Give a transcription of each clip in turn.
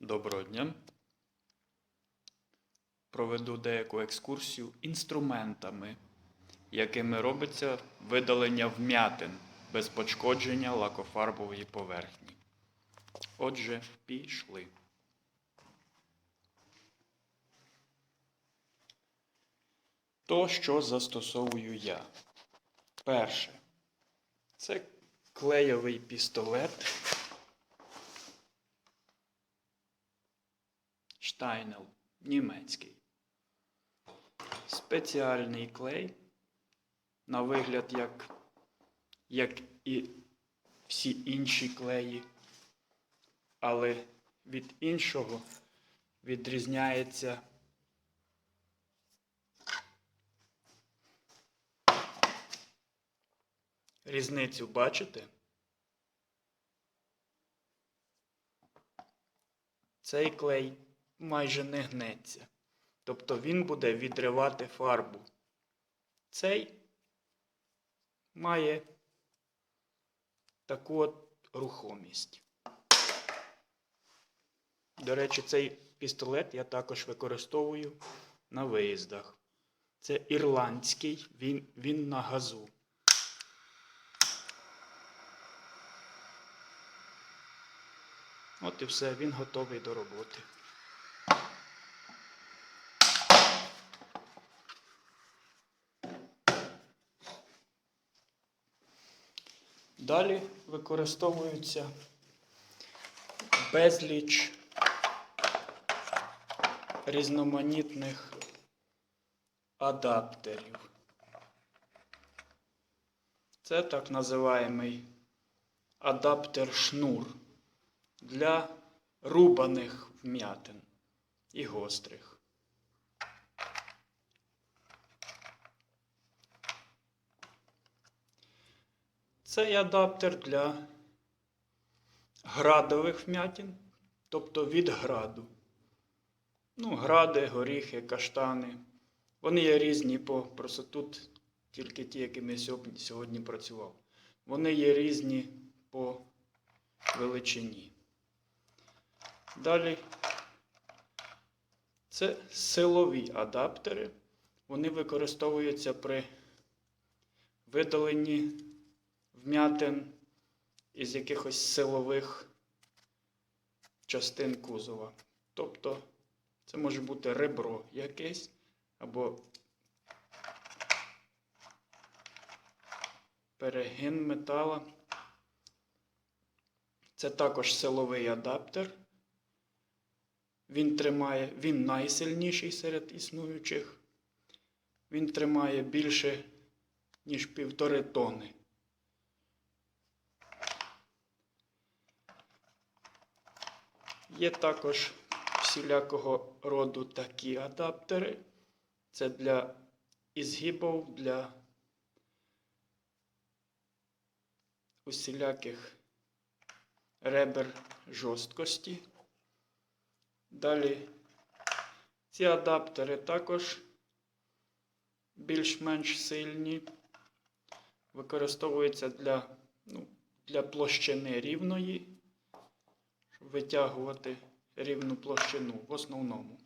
Доброго дня. Проведу деяку екскурсію інструментами, якими робиться видалення вмятин без пошкодження лакофарбової поверхні. Отже, пішли. То, що застосовую я. Перше. Це клейовий пістолет. Штайнел німецький. Спеціальний клей. На вигляд, як, як і всі інші клеї. Але від іншого відрізняється різницю бачите? Цей клей майже не гнеться. Тобто він буде відривати фарбу. Цей має таку от рухомість. До речі, цей пістолет я також використовую на виїздах. Це ірландський, він, він на газу. От і все, він готовий до роботи. Далі використовуються безліч різноманітних адаптерів. Це так називаємий адаптер шнур для рубаних вмятин і гострих. Цей адаптер для градових вмятин, тобто від граду. Ну, гради, горіхи, каштани. Вони є різні по просто тут тільки ті, якими я сьогодні, працював. Вони є різні по величині. Далі це силові адаптери. Вони використовуються при видаленні вмятин із якихось силових частин кузова. Тобто це може бути ребро якесь або перегин метала. Це також силовий адаптер. Він тримає, він найсильніший серед існуючих. Він тримає більше, ніж півтори тони. Є також всілякого роду такі адаптери. Це для ізгибів, для усіляких ребер жорсткості. Далі ці адаптери також більш-менш сильні, використовуються для, ну, для площини рівної, витягувати рівну площину в основному.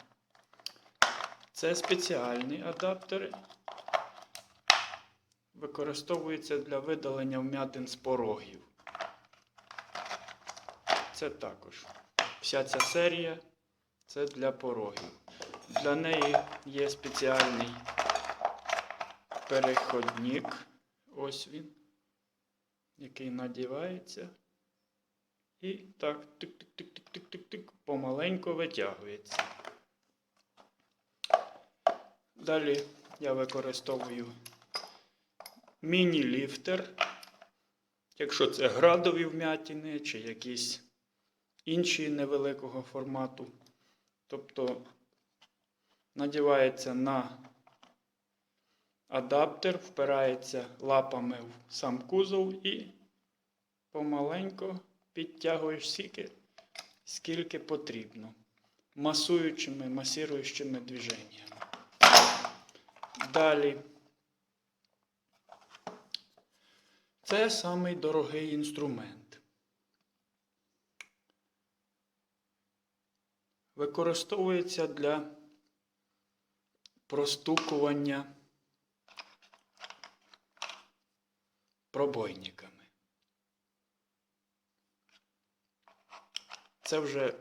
Це спеціальні адаптери. Використовуються для видалення вмятин з порогів. Це також. Вся ця серія це для порогів. Для неї є спеціальний переходник. Ось він, який надівається. І так тик-тик-тик-тик-тик-тик помаленьку витягується. Далі я використовую міні-ліфтер. Якщо це градові вмятини чи якісь інші невеликого формату. Тобто надівається на адаптер, впирається лапами в сам кузов і помаленько підтягуєш стільки, скільки потрібно. Масуючими, масируючими движеннями. Далі. Це самий дорогий інструмент. використовується для простукування пробойниками. Це вже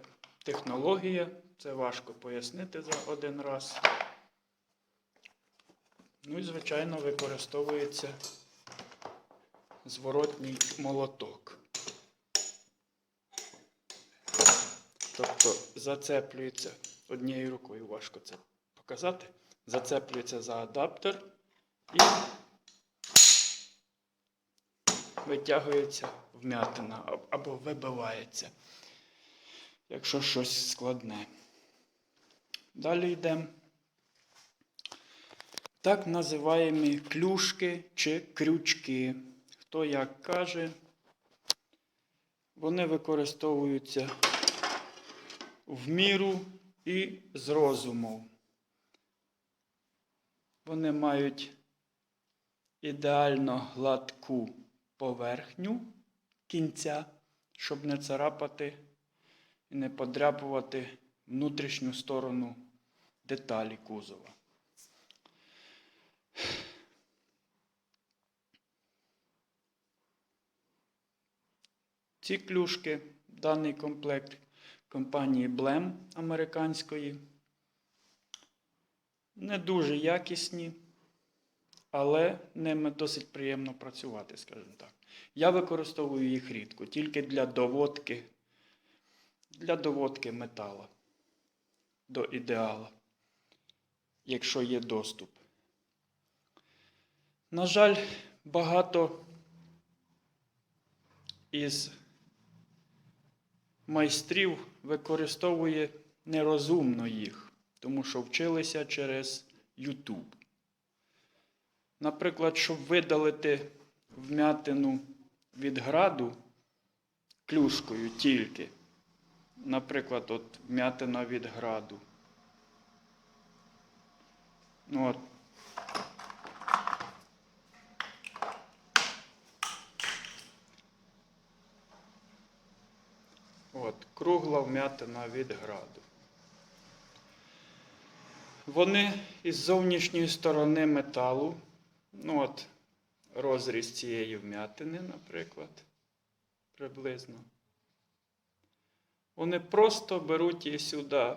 технологія, це важко пояснити за один раз. Ну і, звичайно, використовується зворотній молоток. Тобто зацеплюється однією рукою, важко це показати. Зацеплюється за адаптер і витягується вмятина або вибивається, якщо щось складне. Далі йдемо. Так називаємо клюшки чи крючки. Хто як каже, вони використовуються в міру і з розумом. Вони мають ідеально гладку поверхню кінця, щоб не царапати і не подряпувати внутрішню сторону деталі кузова. Ці клюшки, даний комплект компанії Blem американської, не дуже якісні, але ними досить приємно працювати, скажімо так. Я використовую їх рідко, тільки для доводки, для доводки метала до ідеала, якщо є доступ. На жаль, багато із майстрів використовує нерозумно їх, тому що вчилися через YouTube. Наприклад, щоб видалити вмятину від граду клюшкою тільки. Наприклад, от вмятина від граду. Ну, от. От, кругла вмятина від граду. Вони із зовнішньої сторони металу, ну от розріз цієї вмятини, наприклад, приблизно. Вони просто беруть її сюди,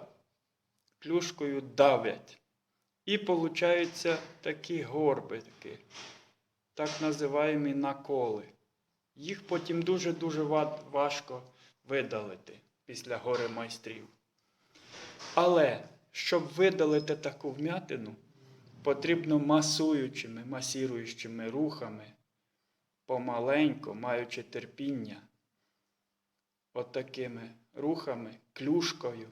клюшкою давлять. І получаються такі горбики, так називаємо наколи. Їх потім дуже-дуже важко видалити після гори майстрів. Але щоб видалити таку вмятину, потрібно масуючими, масіруючими рухами, помаленько, маючи терпіння, отакими рухами, клюшкою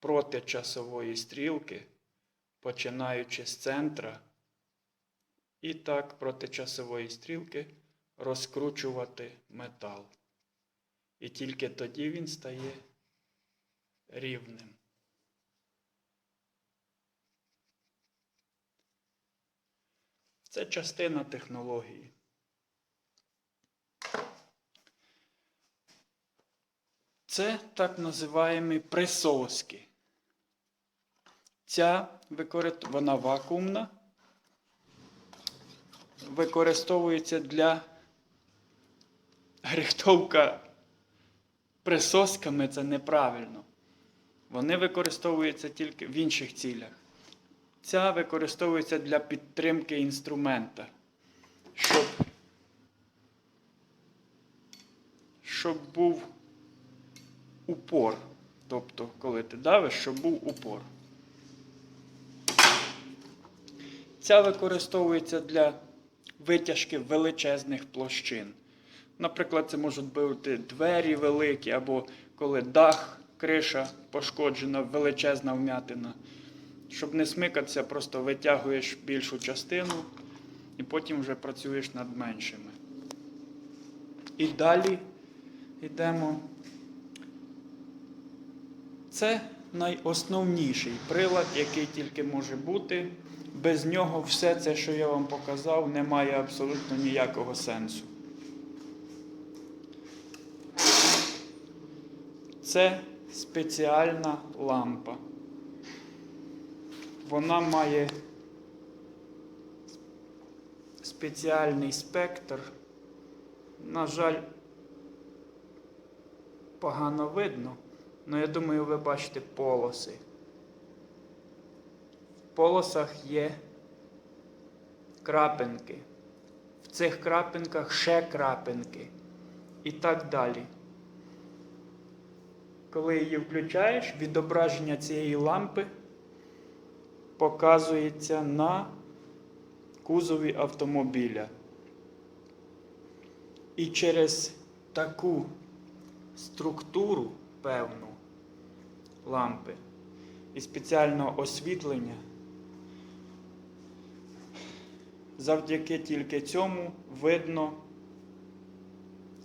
проти часової стрілки, починаючи з центра, і так проти часової стрілки розкручувати метал. І тільки тоді він стає рівним. Це частина технології. Це так називаємо присоски. Ця вона вакуумна, використовується для грихтовка присосками це неправильно. Вони використовуються тільки в інших цілях. Ця використовується для підтримки інструмента, щоб, щоб був упор. Тобто, коли ти давиш, щоб був упор. Ця використовується для витяжки величезних площин. Наприклад, це можуть бути двері великі, або коли дах, криша пошкоджена, величезна вмятина. Щоб не смикатися, просто витягуєш більшу частину і потім вже працюєш над меншими. І далі йдемо. Це найосновніший прилад, який тільки може бути. Без нього все це, що я вам показав, не має абсолютно ніякого сенсу. Це спеціальна лампа. Вона має спеціальний спектр. На жаль, погано видно, але я думаю, ви бачите полоси. В полосах є крапинки. В цих крапинках ще крапинки. І так далі. Коли її включаєш, відображення цієї лампи показується на кузові автомобіля. І через таку структуру певну лампи і спеціального освітлення, завдяки тільки цьому видно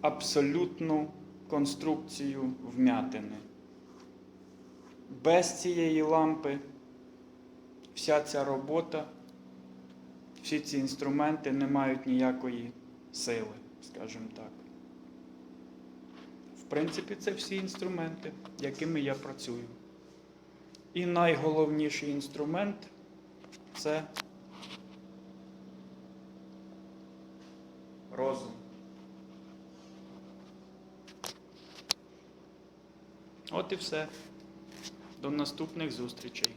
абсолютну конструкцію вмятини. Без цієї лампи вся ця робота, всі ці інструменти не мають ніякої сили, скажімо так. В принципі, це всі інструменти, якими я працюю. І найголовніший інструмент це розум. От і все. До наступних зустрічей.